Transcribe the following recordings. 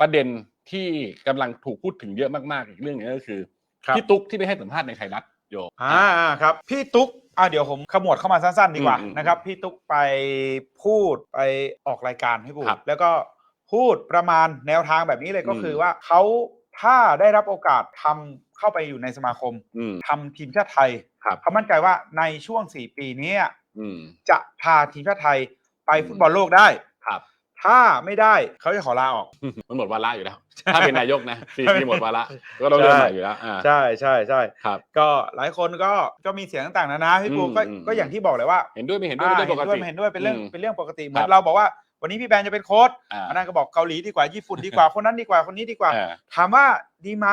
ประเด็นที่กำลังถูกพูดถึงเยอะมากๆอีกเรื่องหนึงก็คือครับพี่ตุ๊กที่ไปให้สัมภาษณ์ในไทยรัฐโยอ่าครับ พี่ตุ๊กอ่าเดี๋ยวผมขมวดเข้ามาสั้นๆดีกว่าอืมอืมนะครับพี่ตุ๊กไปพูดไปออกรายการให้พูดครับแล้วก็พูดประมาณแนวทางแบบนี้เลยก็อืมคือว่าเขาถ้าได้รับโอกาสทำเข้าไปอยู่ในสมาคมอืมทำทีมชาติไทยครับเขามั่นใจว่าในช่วง4ปีนี้อืมจะพาทีมชาติไทยไปอืมฟุตบอลโลกได้ครับ ถ้าไม่ได้เขาจะขอลาออก มันหมดวาระอยู่แล้ว ถ้าเป็นนายกนะสี่ปีหมดวาระก็ต้องเริ่มใหม่อยู่แล้วอ่าใช่ใช่ใช่ครับก็หลายคนก็ก็มีเสียงต่างๆนานาพี่ปูอืมก็อืมก็อย่างที่บอกเลยว่า เห็นด้วยไม่เห็นด้วยเป็นเรื่องปกอ่าติเห็นด้วยไม่เห็นด้วยเป็นเรื่องอืมเป็นเรื่องปกติเหมืคอรันบเราบอกว่าวันนี้พี่แบนจะเป็นโค้ชอ่าอันนั้นก็บอกเกาหลีดีกว่าญี่ปุ่นดีกว่าคนนั้นดีกว่าคนนี้ดีกว่าอ่าถามว่าดีไหม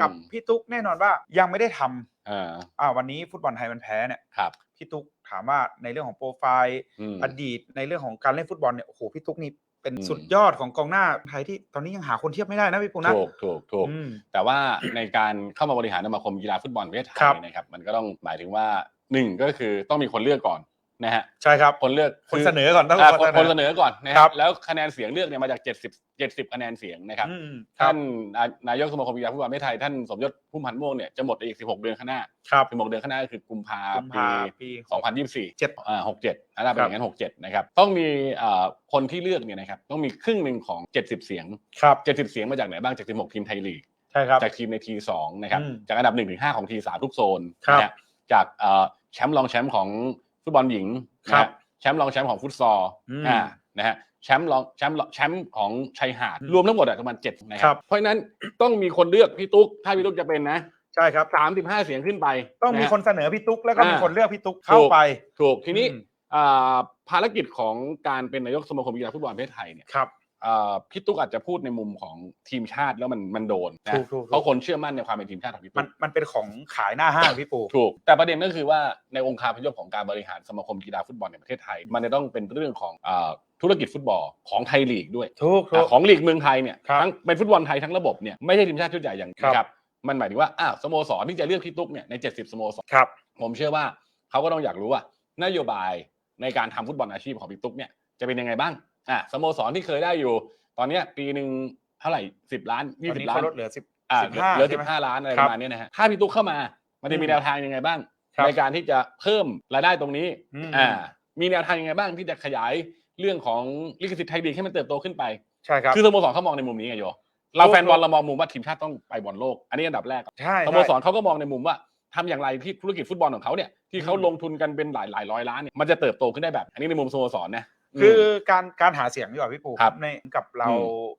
กับอืมพี่ตุ๊กแน่นอนว่ายังไม่ได้ทำอ่าอ่าวันนี้ฟุตบอลไทยมันแพ้เนี่ยครับพี่ตุ๊กถามว่าในเรื่องของโปรไฟล์อืมอดีตในเรื่องของการเล่นฟุตบอลเนี่ยโอ้โหพี่ตุ๊กนี่ เป็นอืมสุดยอดของกองหน้าไทยที่ตอนนี้ยังหาคนเทียบไม่ได้นะพี่ปูนะถูกถูกถูกอืม แต่ว่าในการเข้ามาบริหารสมาคมกีฬาฟุตบอลประเทศไทครัยบนะครับมันก็ต้องหมายถึงว่าหนึ่งก็คือต้องมีคนเลือกก่อน นะฮะใช่ครับคนเลือกคนเสนอก่อนต้องอ่าคนคนเสนอเสนอก่อนนะคครัรับบแล้วคะแนนเสียงเลือกเนี่ยมาจาก70 70คะแนนเสียงนะครับอืมครัท่าบนนายนายกสมาคมกีฬาฟุตบอลประเทศไทยท่านสมยศพุ่มพันธ์ม่วงเนี่ยจะหมดในอีก 16 เดือนข้างหน้าครับ16เดือนข้างหน้าก็คือกุมภากุมปีภาปี 2024เจ็ดอ่า67อันนั้นเป็นอย่างนั้น67นะครับต้องมีอ่าคนที่เลือกเนี่ยนะครับต้องมีครึ่งหนึ่งของ 70 เสียงครับ70 เสียงมาจากไหนบ้างจาก 16 ทีมไทยลีกใช่ครับจากทีมในทีสองนะครับอืมจากอันดับ1นถึงหของทีสามทุกโซนครับนะฮะจากเอ่อแชมป์รองแชมป์ของ ฟุตบอลหญิงนะครัฮะบแชมป์รองแชมป์ของฟุตซอลอืมอ่านะฮะแชมป์รองแชมป์รองแชมป์ของชายหาดอืมรวมทั้งหมดอะประมาณเจ็ดนะคครัรับบเพราะฉะนั้นต้องมีคนเลือกพี่ตุ๊กถ้าพี่ตุ๊กจะเป็นนะใช่ครับสามสิบห้าเสียงขึ้นไป ต้องมีะฮะคนเสนอพี่ตุ๊กแล้วก็มีอ่าคนเลือกพี่ตุ๊กเข้าไป ถูกทีนี้อืมอ่าภารกิจของการเป็นนายกสมาคมกีฬาฟุตบอลประเทศไทยเนี่ยครับอ่า พี่ตุ๊กอาจจะพูดในมุมของทีมชาติแล้วมันมันโดนนะถูกถูกถูกเพราะคนเชื่อมั่นในความเป็นทีมชาติของพี่มัตุ๊นกมันเป็นของขายหน้าห้างพี่ปูถูกแต่ประเด็นก็คือว่าในองค์คาพยพของการบริหารสมาคมกีฬาฟุตบอลในประเทศไทย มันจะต้องเป็นเรื่องของอ่าธุรกิจฟุตบอลของไทยลีกด้วยถูกถูอ่ากของลีกเมืองไทยเนี่ยครับทั้งเป็นฟุตบอลไทยทั้งระบบเนี่ยไม่ใช่ทีมชาติชุดใหญ่อย่างครับนะครับมันหมายถึงว่าอ้าวสโมสรที่จะเลือกพี่ตุ๊กเนี่ยใน 70 สโมสรครับผมเชื่อว่าเขาก็ต้องอยากรู้ว่านโยบายในการทำฟุตบอลอาชีพของพี่ตุ๊กเนี่ยจะเป็นยังไงบ้าง อะสโมสรที่เคยได้อยู่ ตอนเนี้ยปีหนึ่งเท่าไหร่สิบล้านตยี่อนสินี้บล้าเขานลดเหลือสิบอ่าสิบห้าเหลือใช่สิไหมบห้าล้านอะไรคปรับระมาณเนี้ยนะฮะถ้าพี่ตุ๊กเข้ามา มันจะมีอืมแนวทางยังไงบ้างครับในการที่จะเพิ่มรายได้ตรงนี้อืมอ่ามีแนวทางยังไงบ้างที่จะขยายเรื่องของลิขสิทธิ์ไทยลีกให้มันเติบโตขึ้นไปใช่ครับคือสโมสรเขามองในมุมนี้ไงโยเราถูกแฟนบอลเรามองมุมว่าทีมชาติต้องไปบอลโลก อันนี้อันดับแรกใช่สโมสรเขาก็มองในมุมว่าทำอย่างไรที่ธุรกิจฟุตบอลของเขาเนี่ยที่เขาอืมลงทุนกันเป็นหลายหลายร้อยล้านเนี่ยมันจะเติบโตขึ้นได้แบบ อันนี้ในมุมสโมสรนะ คือมการการหาเสียงดีกว่าพี่ปูครับในกับเราอื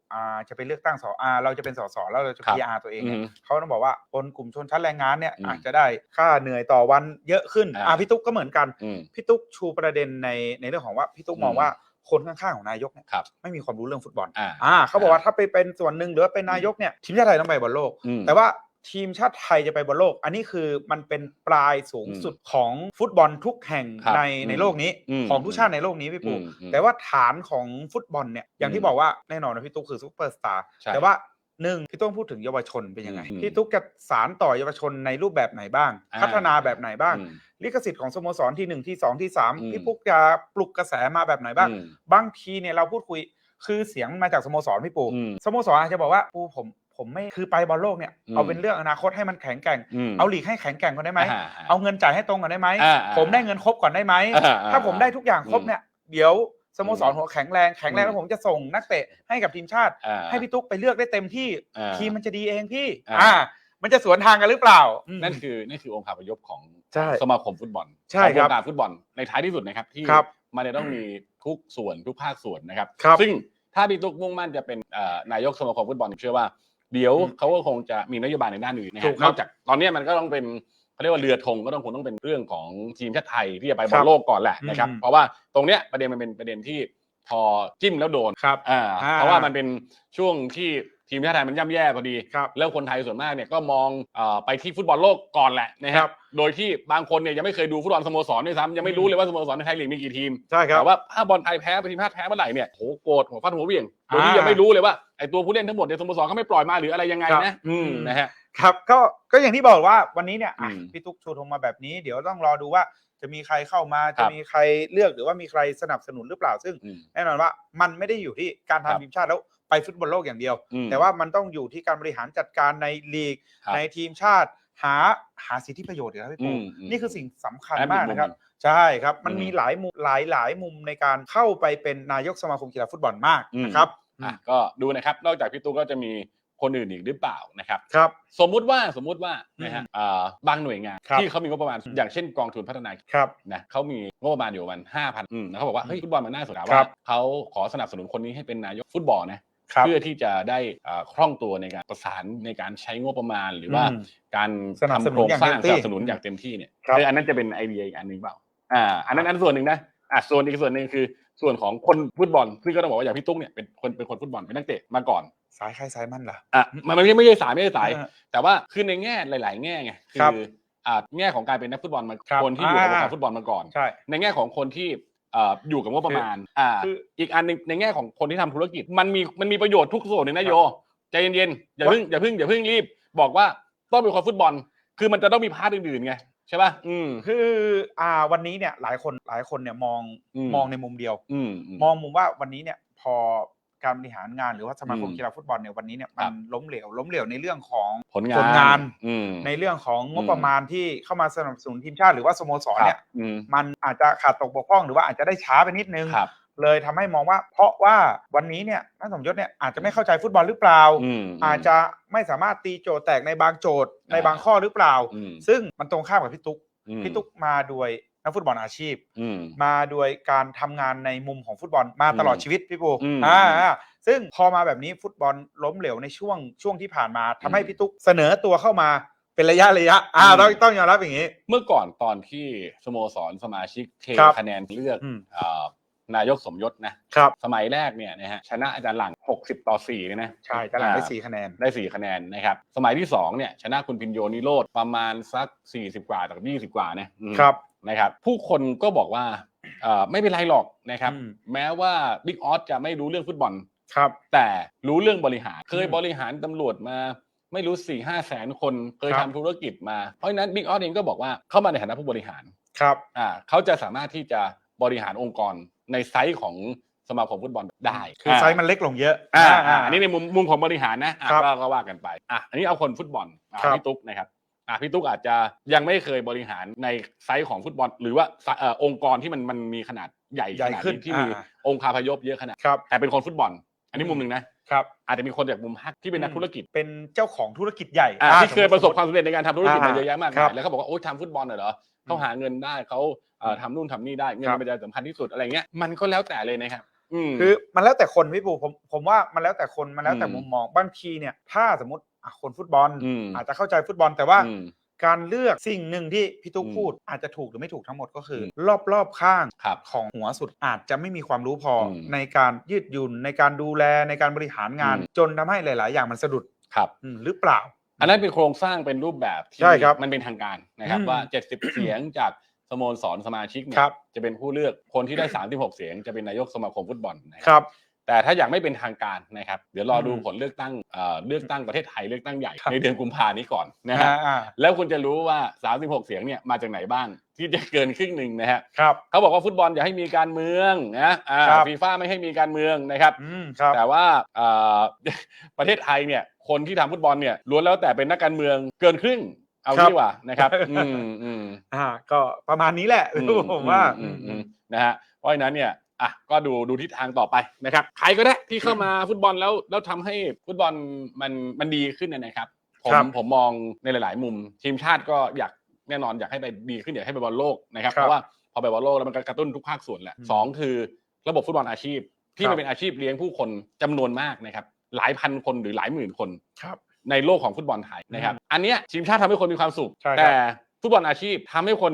มอ่าจะไปเลือกตั้งสอ่าเราจะเป็นสสแล้วเราจะครับ PR ตัวเองเนี่ยอืมเขาต้องบอกว่าคนกลุ่มชนชั้นแรงงานเนี่ยอืมอาจจะได้ค่าเหนื่อยต่อวันเยอะขึ้นอ่าอ่าพี่ตุ๊กก็เหมือนกันอืมพี่ตุ๊กชูประเด็นในในเรื่องของว่าพี่ตุ๊กมองอืมว่าคนข้างๆของนายกเนี่ยครับไม่มีความรู้เรื่องฟุตบอลอ่าอ่าเขาบอกว่าถ้าไปเป็นส่วนหนึ่งหรือว่าเป็นนายกเนี่ยทีมชาติไทยต้องไปบอลโลกอืมแต่ว่า ทีมชาติไทยจะไปบอลโลก อันนี้คือมันเป็นปลายสูงสุดของฟุตบอลทุกแห่งครับในอืมในโลกนี้อืมของทุกชาติในโลกนี้พี่ปูอืมอืมแต่ว่าฐานของฟุตบอลเนี่ยอย่างที่อืมบอกว่าแน่นอนนะพี่ตุ๊กคือซูเปอร์สตาร์ใช่แต่ว่าหนึ่งพี่ต้องพูดถึงเยาวชนเป็นยังไงอืมพี่ตุ๊กจะสารต่อเยาวชนในรูปแบบไหนบ้างอ่าพัฒนาแบบไหนบ้างอืมลิขสิทธิ์ของสโมสรที่หนึ่งที่สองที่สามอืมพี่ปุ๊กจะปลุกกระแสมาแบบไหนบ้างอืมบางทีเนี่ยเราพูดคุยคือเสียงมันมาจากสโมสรพี่ปูอืมสโมสรอาจจะบอกว่าปูผม ผมไม่คือไปบอลโลกเนี่ยอืมเอาเป็นเรื่องอนาคตให้มันแข็งแกร่งอืมเอาลีกให้แข็งแกร่งก่อนได้ไหมอ่าเอาเงินจ่ายให้ตรงก่อนได้ไหมอ่าอ่าผมได้เงินครบก่อนได้ไหมอ่าอ่าถ้าผมได้ทุกอย่างครบอืมเนี่ยเดี๋ยวสโมสรอืมหัวแข็งแรงแข็งแรงอืมแล้วผมจะส่งนักเตะให้กับทีมชาติอ่าให้พี่ตุ๊กไปเลือกได้เต็มที่อ่าทีมมันจะดีเองพี่อ่าอ่ามันจะสวนทางกันหรือเปล่าอืมนั่นคือนั่นคือองค์คาพยพของใช่สมาคมฟุตบอลใช่ของครัวบงการฟุตบอลในท้ายที่สุดนะครับที่ครับมันจะต้องมีทุกส่วนทุกภาคส่วนนะครับครับซึ่งถ้าพี่ตุ๊กมุ่งมั่นจะเป็นเอ่อนายกสมาคมฟุตบอลผมเชื่อว่า เดี๋ยวอืมเขาก็คงจะมีนโยบายในด้านอื่นนะถูฮะกครับนอกจากตอนเนี้ยมันก็ต้องเป็นเขาเรียกว่าเรือธงก็ต้องคงต้องเป็นเรื่องของทีมชาติไทยที่จะไปบคอรัลบโลกก่อนแหละนะครับอืมเพราะว่าตรงเนี้ยประเด็นมันเป็นประเด็นที่พอจิ้มแล้วโดนครับอ่าอ่าเพราะว่ามันเป็นช่วงที่ ทีมชาติไทยมันย่ำแย่พอดี ครับ แล้วคนไทยส่วนมากเนี่ยก็มองเออไปที่ฟุตบอลโลกก่อนแหละนะคครัรับ บ โดยที่บางคนเนี่ยยังไม่เคยดูฟุตบอลสโมสรด้วยซ้ำยังไม่รู้เลยว่าสโมสรในไทยลีกมีกี่ทีม ใช่ครับ แต่ว่าถ้าบอลไทยแพ้ไปทีมชาติแพ้เมื่อไหร่เนี่ยโหโกรธหัวฟาดหัวเหวี่ยงโดยที่อ่ายัยังไม่รู้เลยว่าไอ้ตัวผู้เล่นทั้งหมดในสโมสรเขาไม่ปล่อยมาหรืออะไรยังไงครับ นะอืมอืมนะฮะ ครับก็ก็อย่างที่บอกว่าวันนี้เนี่ยอะอืมพี่ตุ๊กชูธงมาแบบนี้ เดี๋ยวต้องรอดูว่าจะมีใครเข้ามาครัจะบ มีใครเลือกหรือว่ามีใครสนับสนุนหรือเปล่าซึ่ง อืม แน่นอนว่ามันไม่ได้อยู่ที่การครับทำทีมชาติแล้ว ไปฟุตบอลโลกอย่างเดียวอืมแต่ว่ามันต้องอยู่ที่การบริหารจัดการในลีกครับในทีมชาติหาหาสิทธิประโยชน์อยู่แล้วพี่อืปูมอืมนี่คือสิ่งสำคัญอันนั้นมากเป็นมุมนะครับหนึ่งใช่ครับ มันอืมมีหลายมุมหลายหลายมุมในการเข้าไปเป็นนายกสมาคมกีฬาฟุตบอลมากอืมนะครับอะก็ดูนะครับ นอกจากพี่ตุ๊กก็จะมีคนอื่นอีกหรือเปล่านะครับครับสมมุติว่าสมมุติว่านะฮะอ่าบางหน่วยงานครับที่เขามีงบประมาณอืมอย่างเช่นกองทุนพัฒนาครับนะเขามีงบประมาณอยู่ประมาณห้าพันแล้วเขาบอกว่าเฮ้ยฟุตบอลมันน่าสนใจครัว่าบเขาขอสนับสนุนคนนี้ให้เป็นนายกฟุตบอลนะครับ เพื่อที่จะได้อ่าคล่องตัวในการประสานในการใช้งบประมาณ หรือว่าอืมการสนับสทำนุโคนรงอย่างสร้างเต็มที่สนับสนุนอย่างเต็มที่เนี่ยครับเอออันนั้นจะเป็นไอเดียอีกอันหนึ่งเปล่าอ่าอันนั้นอันส่วนหนึ่งนะอะส่วนอีกส่วนหนึ่งคือส่วนของคนฟุตบอลซึ่งก็ต้องบอกว่าอย่างพี่ตุ๊กเนี่ยเป็นคนเป็นคนฟุตบอลเป็นนักเตะมาก่อนสายใครสายมันเหรออะมันไม่ใช่ไม่ใช่สายไม่ใช่สายเออแต่ว่าคือในแง่หลาย ๆ แง่ไงครับคืออ่าแง่ของการเป็นนักฟุตบอลมาครับคนที่อยู่กับวงอ่าการฟุตบอลมาก่อนใช่ในแง่ของคนที่เอ่ออยู่กับงบประมาณอ่าคืออีกอันหนึ่งในแง่ของคนที่ทำธุรกิจ มันมีมันมีประโยชน์ทุกส่วนเลยนะโยใจเย็นๆอย่าเพิ่งอย่าเพิ่งอย่าเพิ่งรีบ บอกว่าต้องเป็นคนฟุตบอล คือมันจะต้องมีพาร์ทอื่นๆไงใช่ป่ะอืมคืออ่าวันนี้เนี่ยหลายคนหลายคนเนี่ยมองอืมมองในมุมเดียวอืมอืมมองมุมว่าวันนี้เนี่ยพอ การบริหารงานหรือว่าสมาคมอืมกีฬาฟุตบอลเนี่ยวันนี้เนี่ยครัมันบล้มเหลวล้มเหลวในเรื่องของผลงานผลงานอืมในเรื่องของงบอืมประมาณที่เข้ามาสนับสนุนทีมชาติหรือว่าสโมสรครับเนี่ยอืมมันอาจจะขาดตกบกพร่องหรือว่าอาจจะได้ช้าไปนิดนึงครับเลยทำให้มองว่า เพราะว่าวันนี้เนี่ยนักสมยศเนี่ยอาจจะไม่เข้าใจฟุตบอลหรือเปล่าอืมอาจจะไม่สามารถตีโจทย์แตกในบางโจทย์ในอ่าบางข้อหรือเปล่าอืมซึ่งมันตรงข้ามกับพี่ตุ๊กอืมพี่ตุ๊กมาด้วย นักฟุตบอลอาชีพ อืม มาด้วยการทำงานในมุมของฟุตบอลมาตลอดอืมชีวิตพี่ปูอืมอ่าอ่าซึ่งพอมาแบบนี้ฟุตบอลล้มเหลวในช่วงช่วงที่ผ่านมาทำให้อืมพี่ตุ๊กเสนอตัวเข้ามาเป็นระยะระยะอ่าอืม ต้องต้องยอมรับอย่างนี้ เมื่อก่อนตอนที่สโมสรสมาชิกเทครับคะแนนเลือกอืม เอ่อนายกสมยศนะครับ สมัยแรกเนี่ยนะฮะชนะอาจารย์หลัง 60 ต่อ4เลยนะใช่ตลาดได้อ่าสี่คะแนน ได้ 4 คะแนนนะครับ สมัยที่2เนี่ยชนะคุณพินโยนิโรธประมาณสัก 40 กว่าจาก20 กว่านะอืมครับ นะครับ ผู้คนก็บอกว่าเอ่อไม่เป็นไรหรอกนะครับอืมแม้ว่าบิ๊กออสจะไม่รู้เรื่องฟุตบอลครับ แต่รู้เรื่องบริหาร เคยอืมบริหารตำรวจมาไม่รู้สี่ห้าแสนคนเคยครัทำบธุรกิจมา เพราะฉะนั้นบิ๊กออสเองก็บอกว่าเข้ามาในฐานะผู้บริหารครับอ่าเขาจะสามารถที่จะบริหารองค์กรในไซส์ของสมาคมฟุตบอลได้ คือไซส์มันเล็กลงเยอะ อ่าอ่าอ่าอันนี้ในมุมมุมของบริหารนะอะครับก็ก็ว่ากันไป อะ อันนี้เอาคนฟุตบอลอะครับพี่ตุ๊กนะครับ อะพี่ตุ๊กอาจจะยังไม่เคยบริหารในไซส์ของฟุตบอล หรือว่าไซเอ่อองค์กรที่มันมันมีขนาดใหญ่ใหญ่ขนาดขึ้นนี้ที่มีอ่าองค์คาพยพเยอะขนาดครับแต่เป็นคนฟุตบอล อันนี้มุมหนึ่งนะครับอาจจะมีคนจากมุมฮักที่เป็นนักธุรกิจเป็นเจ้าของธุรกิจใหญ่อะอ่าที่เคยประสบความสำเร็จในการทำธุรกิจมาอ่าเยอะแยะมากครัมายบแล้วเขาบอกว่าโอ้ยทำฟุตบอลเหรอเขาหาเงินได้เขาเอ่อทำนู่นทำนี่ได้เงินครับมันจะสำคัญที่สุดอะไรเงี้ยมันก็แล้วแต่เลยนะครับอืมคือมันแล้วแต่คนพี่ปูผมผมว่ามันแล้วแต่คนมันแล้วแต่อืมมุมมองบางทีเนี่ยถ้าสมมติอะ คนฟุตบอล อืม อาจจะเข้าใจฟุตบอลแต่ว่า อืม การเลือกสิ่งหนึ่งที่พี่ตุ๊กอืม พูด อาจจะถูกหรือไม่ถูกทั้งหมดก็คืออมรอบรอบข้างครับ ของหัวสุดอาจจะไม่มีความรู้พออม ในการยืดหยุ่นในการดูแลในการบริหารงานอืมจนทำให้หลาย ๆ อย่างมันสะดุดครับ อืมหรือเปล่า อันนั้นเป็นโครงสร้างเป็นรูปแบบที่ใช่ครับมันเป็นทางการนะครับอืมว่า 70 เสียงจากสโมสรสมาชิกเนี่ครัยบจะเป็นผู้เลือกคนที่ได้ 36 เสียงจะเป็นนายกสมาคมฟุตบอลนะคครับ รับ แต่ถ้าอย่างไม่เป็นทางการนะครับ เดี๋ยวรอดูอืมผลเลือกตั้งเอ่อเลือกตั้งประเทศไทยเลือกตั้งใหญ่ครับในเดือนกุมภานี้ก่อนนะฮะอ่าอ่าแล้วคุณจะรู้ว่า 36 เสียงเนี่ยมาจากไหนบ้างที่จะเกินครึ่งหนึ่งนะฮะครับเขาบอกว่าฟุตบอลอย่าให้มีการเมืองนะอ่าครับฟีฟ่าไม่ให้มีการเมืองนะครับอืมครับแต่ว่าเอ่อประเทศไทยเนี่ยคนที่ทำฟุตบอลเนี่ยล้วนแล้วแต่เป็นนักการเมืองเกินครึ่งเอาครับดีกว่านะครับอืมอืมอ่าก็ประมาณนี้แหละอืผมว่าอืมอืมนะฮะเพราะฉะนั้นเนี่ย อะก็ดูดูทิศทางต่อไปนะครับ ใครก็ได้ที่เข้ามาฟุตบอลแล้วแล้วทำให้ฟุตบอลมันมันดีขึ้นเนยนะครับ ผมครับผมมองในหลาย ๆ มุม ทีมชาติก็อยากแน่นอนอยากให้ไปดีขึ้นอยากให้ไปบอลโลกนะครับครับเพราะว่าพอไปบอลโลกแล้วมันก็กระตุ้นทุกภาคส่วนแหละอืมสองคือระบบฟุตบอลอาชีพ ที่ครัมันบเป็นอาชีพเลี้ยงผู้คนจำนวนมากนะครับ หลายพันคนหรือหลายหมื่นคน ครับ ในโลกของฟุตบอลไทยนะครับ อันเนี้ยทีมชาติทำให้คนมีความสุข ใช่ครับ แต่ฟุตบอลอาชีพทำให้คน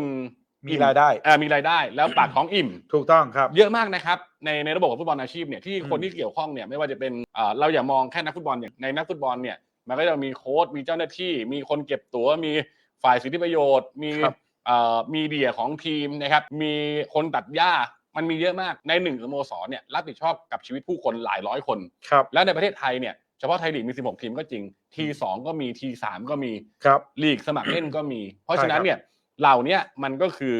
มีอิ่รายได้เอ่อมีรายได้แล้วปากท้องอิ่ม ถูกต้องครับ เยอะมากนะครับในในระบบของฟุตบอลอาชีพเนี่ยที่คนอืมที่เกี่ยวข้องเนี่ยไม่ว่าจะเป็นเอ่อเราอย่ามองแค่นักฟุตบอลอย่างในนักฟุตบอลเนี่ยมันก็จะมีโค้ชมีเจ้าหน้าที่ มีคนเก็บตั๋วมีฝ่ายสิทธิประโยชน์ มีครับเอ่อมีเดียของทีมนะครับมีคนตัดหญ้ามันมีเยอะมากในหนึ่งสโมสรเนี่ยรับผิดชอบกับชีวิตผู้คนหลายร้อยคน ครับ แล้วในประเทศไทยเนี่ยเฉพาะไทยลีกมี 16 ทีมก็จริงทีสองก็มีทีสามก็มี ครับ ลีกสมัครเล่นก็มี เพราะใช่ฉะนั้นครับ เนี่ย เหล่าเนี้ยมันก็คือ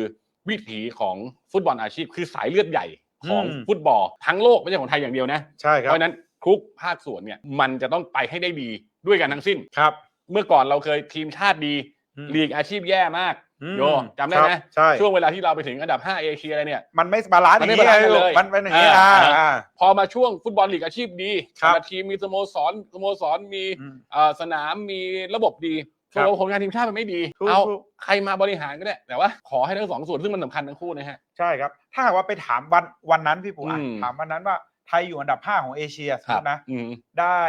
วิถีของฟุตบอลอาชีพ คือสายเลือดใหญ่ของอืมฟุตบอลทั้งโลกไม่ใช่ของไทยอย่างเดียวนะใช่คเพรับราะฉะนั้นโทุกภาคส่วนเนี่ยมันจะต้องไปให้ได้ดีด้วยกันทั้งสิ้นครับ เมื่อก่อนเราเคยทีมชาติดีอืมลีกอาชีพแย่มากอืมโยจำได้ไหมครับใช่ช่วงเวลาที่เราไปถึงอันดับ 5 เอเชียอะไรเนี่ยมันไม่บาลานซ์มันไม่อย่งบาลานซ์กันเลยมันเป็นอย่างนี้อ่าอ่าอ่าอ่าพอมาช่วงฟุตบอลลีกอาชีพดีครับแต่ละทีมมีสโมสรสโมสรมีอืมเอ่อสนามมีระบบดี ครับเราผลงานทีมชาติมันไม่ดีถูกเอาถูกใครมาบริหารก็ได้ แต่ว่าขอให้ทั้งสองส่วนซึ่งมันสำคัญทั้งคู่นะฮะ ใช่ครับ ถ้าหากว่าไปถามวันวันนั้นพี่ปู่อะอืมถามวันนั้นว่าไทยอยู่อันดับ 5 ของเอเชียสมมตินะอืมได้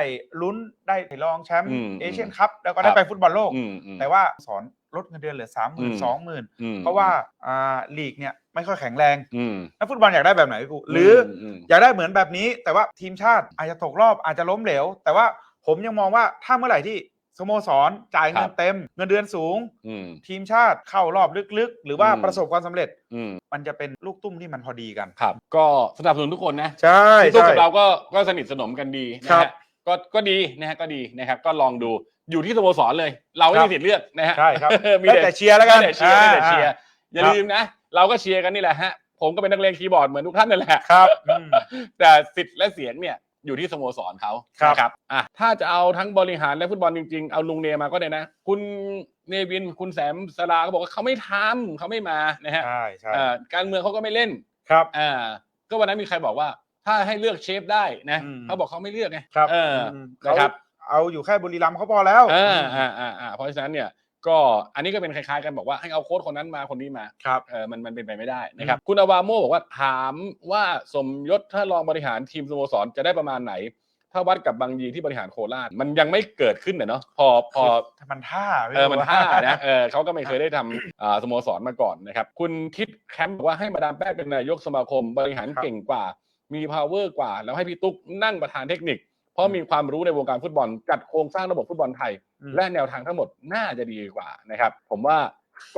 ลุ้นได้รองแชมป์อืมเอเชียนคัพแล้วก็ได้ครับไปฟุตบอลโลกอืมอืมแต่ว่าสอนลดเงินเดือนเหลือสามหอืมื่นมสองหมื่นอืมเพราะว่าอ่าลีกเนี่ยไม่ค่อยแข็งแรงอืมนักฟุตบอลอยากได้แบบไหนพี่ปู่หรืออมอยากได้เหมือนแบบนี้ แต่ว่าทีมชาติอาจจะตกรอบอาจจะล้มเหลว แต่ว่าผมยังมองว่าถ้าเมื่อไหร่ที่ สโมสรจ่ายเงินเต็ม เงินเดือนสูง อืม ทีมชาติเข้ารอบลึกๆ หรือว่าอืม ประสบความสำเร็จ อืมมันจะเป็นลูกตุ้มที่มันพอดีกัน ครับ ก็สนับสนุนทุกคนนะใช่พี่ตุ๊กใช่กับเราก็ก็สนิทสนมกันดีนะครัฮะบก็ก็ดีนะฮะก็ดีนะครับ ก็ลองดูอยู่ที่สโมสรเลย เราไม่ครับมีสิทธิ์เลือกนะฮะ ใช่ครับ มีได้แต่เชียร์แล้วกันได้แต่เชียร์ได้แต่เชียร์อ่าอย่าครับลืมนะ เราก็เชียร์กันนี่แหละฮะ ผมก็เป็นนักเลงคีย์บอร์ดเหมือนทุกท่านนั่นแหละ ครับอืม แต่สิทธิ์และเสียงเนี่ย อยู่ที่สโมสรเขาครับ นะครับอะถ้าจะเอาทั้งบริหารและฟุตบอลจริงๆ เอาลุงเนมาก็ได้นะ คุณเนวินคุณแสมสลาก็บอกว่าเขาไม่ทำเขาไม่มานะฮะใช่ใช่เอ่อการเมืองเขาก็ไม่เล่นครับ อ่าก็วันนั้นมีใครบอกว่า ถ้าให้เลือกเชฟได้นะอืม เขาบอกเขาไม่เลือกไงครับเอออมนะครับ เขาเอาอยู่แค่บุรีรัมย์เขาพอแล้ว อ่าอ่าอ่าอ่าเพราะฉะนั้นเนี่ย ก็อันนี้ก็เป็นคล้ายๆกันบอกว่าให้เอาโค้ชคนนั้นมาคนนี้มาครับเออมันมันเป็นไปไม่ได้นะครับคุณอาวาโมบอกว่าถามว่าสมยศถ้ารองบริหารทีมสโมสรจะได้ประมาณไหน ถ้าวัดกับบางยีที่บริหารโคราชมันยังไม่เกิดขึ้นเนอะพอพอมันท่าพี่เออมันว่าท่านะเออเขาก็ไม่เคยได้ทำอ่าสโมสรมาก่อนนะครับคุณทิดแคมป์บอกว่าให้มาดามแป้งเป็นนายกสมาคมบริหารเก่งกว่า มี power กว่า แล้วให้พี่ตุ๊กนั่งประธานเทคนิค เพราะมีความรู้ในวงการฟุตบอลจัดโครงสร้างระบบฟุตบอลไทยอืมและแนวทางทั้งหมดน่าจะดีกว่านะครับ ผมว่า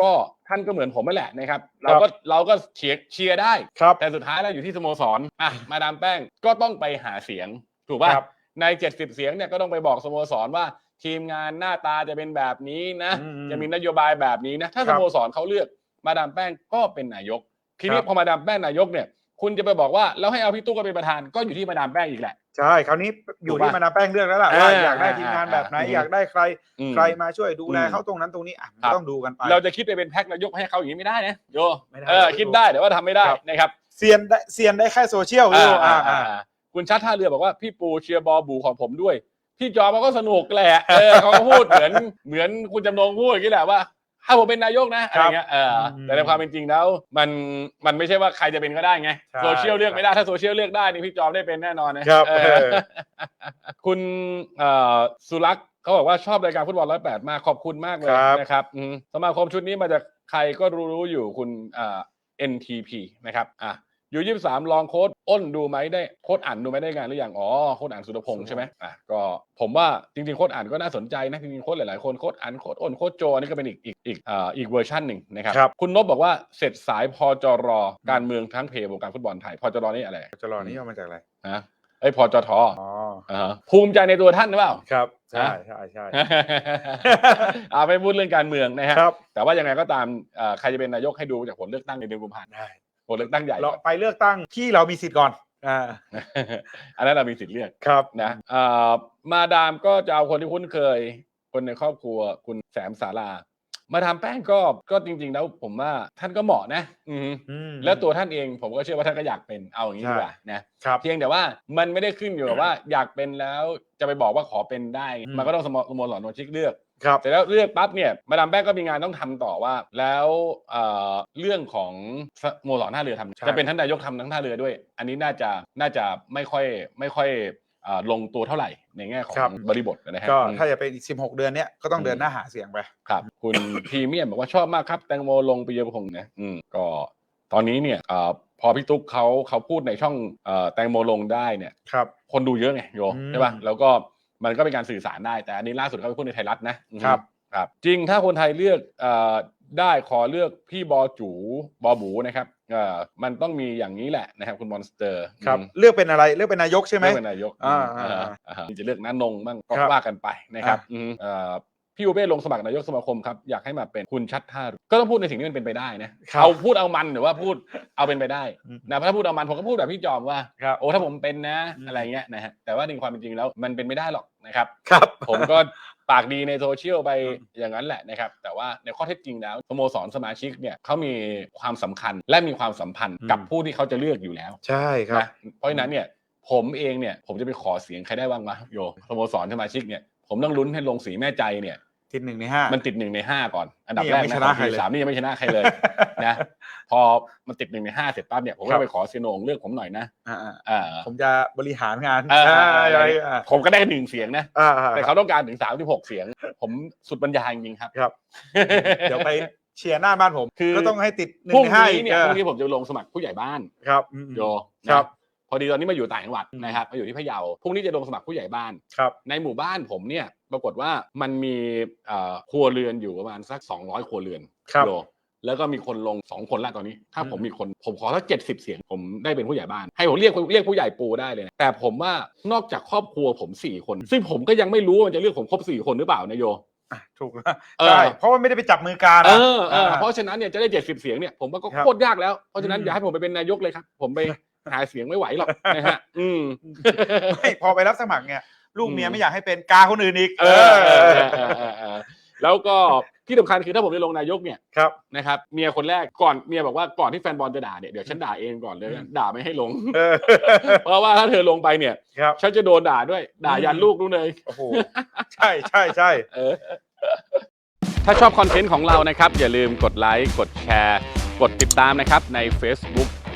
ก็ท่านก็เหมือนผมนั่นแหละนะครับ เราก็เราก็เชียร์เชียร์ได้ครับแต่สุดท้ายแล้วอยู่ที่สโมสรอะมาดามแป้งก็ต้องไปหาเสียง ถูกป่ะครับใน 70 เสียงเนี่ยก็ต้องไปบอกสโมสรว่าทีมงานหน้าตาจะเป็นแบบนี้นะอืมจะมีนโยบายแบบนี้นะ ถ้าครัสบโมสรเขาเลือกมาดามแป้งก็เป็นนายก ทีนี้ครับพอมาดามแป้งนายกเนี่ย คุณจะไปบอกว่าแล้วให้เอาพี่ตุ๊กมาเป็นประธานก็อยู่ที่มาดามแป้งอีกแหละ ใช่คราวนี้อยู่ถูกที่ปะมาดามแป้งเลือกแล้วล่ะเออว่าอยากได้ทีมงานแบบไหนอ่าอยากได้ใครอืมใครมาช่วยดูแลอืมเขาตรงนั้นตรงนี้อะมันครับต้องดูกันไปเราจะคิดไปเป็นแพ็คนายกให้เขาอย่างนี้ไม่ได้นะโยไม่ได้เออคิดได้แต่ว่าทำไม่ได้ครับนะครับเซียนได้เซียนได้แค่โซเชียลอ่าดูอ่าอ่าอ่าอ่าคุณชัดท่าเรือบอกว่าพี่ปูเชียร์บอลบูของผมด้วยพี่จอมเขาก็สนุกแหละเออเขาก็พูดเหมือนเหมือนคุณจำนงพูดอย่างนี้แหละว่า ถ้าผมเป็นนายกนะอะไรเงี้ยเอออมแต่ในความเป็นจริงแล้ว มันมันไม่ใช่ว่าใครจะเป็นก็ได้ไงใช่โซเชียลเลือกไม่ได้ถ้าโซเชียลเลือกได้นี่พี่จอมได้เป็นแน่นอนนะครับเออเออคุณเอ่อสุรักษ์เขาบอกว่าชอบรายการฟุตบอลร้อยแปดมากขอบคุณมากเลยครับนะครับอืมสมาคมชุดนี้มาจากใครก็รู้ๆอยู่คุณเอ่อ NTP นะครับอะอยู่ยี่สามลองโค้ด อ้นดูไหมได้โค้ดอ่านดูไหมได้งานหรือยังอ๋อโค้ดอ่านสุรพงษ์ใช่ไหมอะก็ผมว่าจริงๆโค้ดอ่านก็น่าสนใจนะจริงๆโค้ดหลายๆคนโค้ดอ่านโค้ดอ้นโค้ดโจอันนี่ก็เป็นอีกอีกอีกอ่าอีกเวอร์ชันหนึ่งนะครับครับ คุณนบบอกว่าเสร็จสายพอจรอการเมืองทั้งเพย์วงการฟุตบอลไทยพอจรอนี่อะไรจะรอนี้เอามาจากอะไรนะเอ้ยพอจทอ๋ออ่าฮะภูมิใจในตัวท่านหรือเปล่า ครับใช่ฮะใช่ใช่เอาไปพูดเรื่องการเมืองนะฮะ ครับแต่ว่ายังไงก็ตามเอ่อใครจะเป็นนายกให้ดูจากผลเลือกตั้งในเดือนกุมภาพันธ์ได้ ผลเลือกตั้งใหญ่เราไปเลือกตั้งที่เรามีสิทธิ์ก่อนอ่าอันนั้นเรามีสิทธิ์เลือกครับนะเอ่อมาดามก็จะเอาคนที่คุ้นเคย คนในครอบครัวคุณแสมสารามาดามแป้งก็ก็จริง ๆ แล้วผมว่าท่านก็เหมาะนะ อืมอืมแล้วตัวท่านเองผมก็เชื่อว่าท่านก็อยากเป็นเอาอย่างนี้ใช่ดีกว่านะครับเพียงแต่ว่ามันไม่ได้ขึ้นอยู่กับว่าอยากเป็นแล้วจะไปบอกว่าขอเป็นได้อืมมันก็ต้องสโมสโมสรโนชิกเลือก ครับเสร็จแล้วเลือกปั๊บเนี่ยมาดามแป้งก็มีงานต้องทำต่อว่า แล้วเอ่อเรื่องของสโมสรท่าเรือทำใช่จะเป็นท่านนายกทำทั้งท่าเรือด้วย อันนี้น่าจะน่าจะไม่ค่อยไม่ค่อยเอ่อลงตัวเท่าไหร่ในแง่ของครับบริบทนะฮะก็อืมถ้าจะเป็นอีก 16 เดือนเนี้ยก็ต้องอืมเดินหน้าหาเสียงไปครับ คุณพรีเมียมบอกว่าชอบมากครับแตงโมลงปีเยพงศ์นะอืมก็ตอนนี้เนี่ยเอ่อพอพี่ตุ๊กเขาเขาพูดในช่องเอ่อแตงโมลงได้เนี่ยครับคนดูเยอะไงโยอืมใช่ป่ะแล้วก็ มันก็เป็นการสื่อสารได้ แต่อันนี้ล่าสุดเขาไปพูดในไทยรัฐนะครับครับ จริงถ้าคนไทยเลือกเอ่อได้ขอเลือกพี่บอจูบอบูนะครับเอ่อมันต้องมีอย่างนี้แหละนะครับคุณมอนสเตอร์ครับอืมเลือกเป็นอะไรเลือกเป็นนายกใช่ไหมเลือกเป็นนายกอ่าอืมอ่าอ่าอ่าจะเลือกน้านงบ้างก็ครับว่ากันไปนะครับอ่าอืมเอ่อ พี่อูเป้ลงสมัครนายกสมาคมครับอยากให้มาเป็นคุณชัดท่ารุก็ต้องพูดในสิ่งที่มันเป็นไปได้นะครับเอาพูดเอามันหรือว่าพูดเอาเป็นไปได้อืมนะถ้าพูดเอามันผมก็พูดแบบพี่จอมว่าครับโอ้ถ้าผมเป็นนะอืมอะไรเงี้ยนะฮะแต่ว่าในความเป็นจริงแล้วมันเป็นไม่ได้หรอกนะครับครับ ผมก็ปากดีในโซเชียลไปอืมอย่างนั้นแหละนะครับ แต่ว่าในข้อเท็จจริงแล้วสโมสรสมาชิกเนี่ยเขามีความสำคัญและมีความสัมพันธ์กับผู้ที่เขาจะเลือกอยู่แล้ว ใช่ครับนะเพราะฉะนั้นเนี่ยผมเองเนี่ยผมจะไปขอเสียงใครได้บ้างวะโยสโมสรสมาชิกเนี่ยผมต้องลุ้นให้ลงสีแม่ใจเนี่ย ติดหนึ่งในห้ามันติดหนึ่งในห้าก่อน อันดับนี่แรยังกไม่นะชนะของใครเลยสามนี่ยังไม่ชนะใครเลยนะพอมันติดหนึ่งในห้าเสร็จปั๊บเนี่ยผมครัก็บไปขอเซโหนงเลือกผมหน่อยนะอ่าอ่าๆผมจะบริหารงานเออใช่เอออ่าผมก็ได้หนึ่งเสียงนะอ่าแต่เขาต้องการถึงสามสิบหกเสียง ผมสุดบรรยายจริงๆครับครับ เดี๋ยวไปเชียร์หน้าบ้านผมคือก็ต้องให้ติดหนึ่พรุ่งงในห้านี้อีกเนี่ยเอพอรุ่งนี้ผมจะลงสมัครผู้ใหญ่บ้านครับอืมโยครันะบ พอดีตอนนี้มาอยู่ต่างจังหวัดอืมนะครับมาอยู่ที่พะเยาพรุ่งนี้จะลงสมัครผู้ใหญ่บ้านครับในหมู่บ้านผมเนี่ยปรากฏว่ามันมีเอ่อครัวเรือนอยู่ประมาณสัก 200 ครัวเรือนครับโยแล้วก็มีคนลง2คนแล้วตอนนี้ ถ้าผมอืมมีคนผมขอสักเจ็ดสิบเสียงผมได้เป็นผู้ใหญ่บ้าน ให้ผมเรียกเรียกผู้ใหญ่ปูได้เลยนะแต่ผมว่านอกจากครอบครัวผมสี่คน ซึ่งผมก็ยังไม่รู้ว่ามันจะเลือกผมครบสี่คนหรือเปล่านายโยอะถูกแล้วเออใช่เพราะว่าไม่ได้ไปจับมือการเอนะอเอออ่าเพราะฉะนั้นเนี่ยจะได้เจ็ดสิบเสียงเนี่ยผมว่าก็ครับโคตรยากแล้วเพราะฉะนั้นอืมอย่าให้ผมไปเป็นนายกเลยครับ ผมไป หาเสียงไม่ไหวหรอกนะฮะ อืมไม่พอไปรับสมัครเนี่ยลูกเมียอืมไม่อยากให้เป็นกาคนอื่นอีกเออเออเออเออเออเออแล้วก็ที่สำคัญคือถ้าผมจะลงนายกเนี่ยครับ นะครับเมียคนแรกก่อนเมียบอกว่าก่อนที่แฟนบอลจะด่าเนี่ยเดี๋ยวฉันด่าเองก่อนเลยอืมด่าไม่ให้ลง เออ เพราะว่าถ้าเธอลงไปเนี่ยครับ ฉันจะโดนด่าด้วย ด่ายันอืมลูกนู้นเลย โอ้โหใช่ใช่ใช่เออถ้าชอบคอนเทนต์ของเรานะครับ อย่าลืมกดไลค์ กดแชร์ กดติดตามนะครับ ใน Facebook